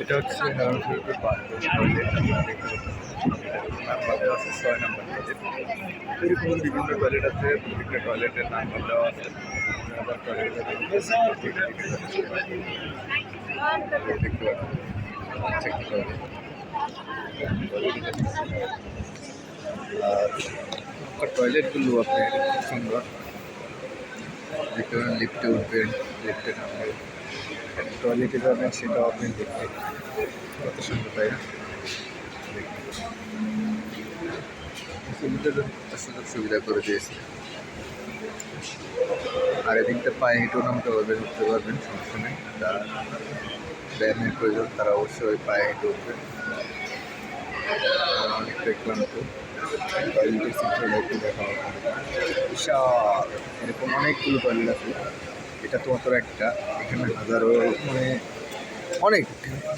এটা হচ্ছে হেরানপুরের bathroom toilet number দেওয়া আছে ছয় নাম্বার টয়লেট এরকম বিভিন্ন টয়লেট আছে প্রত্যেকটা টয়লেটের নাম্বার দেওয়া আছে আবার টয়লেটের দেখতে পাচ্ছেন একটা toilet। আর টয়লেটগুলো আপনি খুব সুন্দর দেখতে পারেন লিফটে উঠবেন লিফটে নামবেন টয়লেটে যাবেন সেটাও আপনি দেখতে কত সুন্দর, তাই সুযোগ সুবিধা করে দিয়েছে। আর এদিকটা পায়ে হেঁটেও নামতে পারবেন উঠতে পারবেন, সমস্যা নেই। যারা ব্যায়ামের প্রয়োজন, তারা অবশ্যই পায়ে হেঁটে উঠবেন অনেকটা ক্লান্ত। টয়লেটের সিস্টেম একটু দেখা হবে বিশাল! এরকম অনেকগুলো টয়লেট আছে। এটা তো মাত্র একটা, এখানে হাজারো মানে অনেক,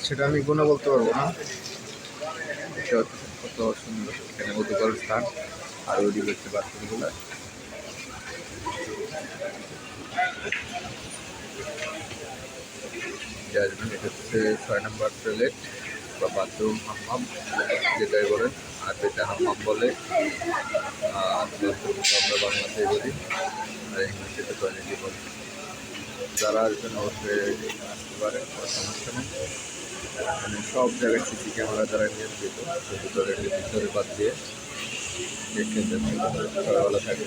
সেটা আমি গুণে বলতে পারব না। এটা কত সুন্দর, এখানে মধুকর স্থান, আর ওইদিকে হচ্ছে বাথরুমগুলো আসবেন এটা হচ্ছে ছয় নম্বর টয়লেট বা বাথরুম হাম্মাম যেটাই বলেন, আর যেটা হাম্মাম বলে আর বাথরুমটা আমরা বাংলাতেই বলি, আর ইংলিশে টয়লেটই বলি। যারা আসবেন অবশ্যই আসতে পারেন সমস্যা নেই। মানে সব জায়গায় সিসি ক্যামেরা দ্বারা নিয়ন্ত্রিত টয়লেটের ভিতরে বাদ দিয়ে দেখে যাচ্ছে সকালবেলা থাকে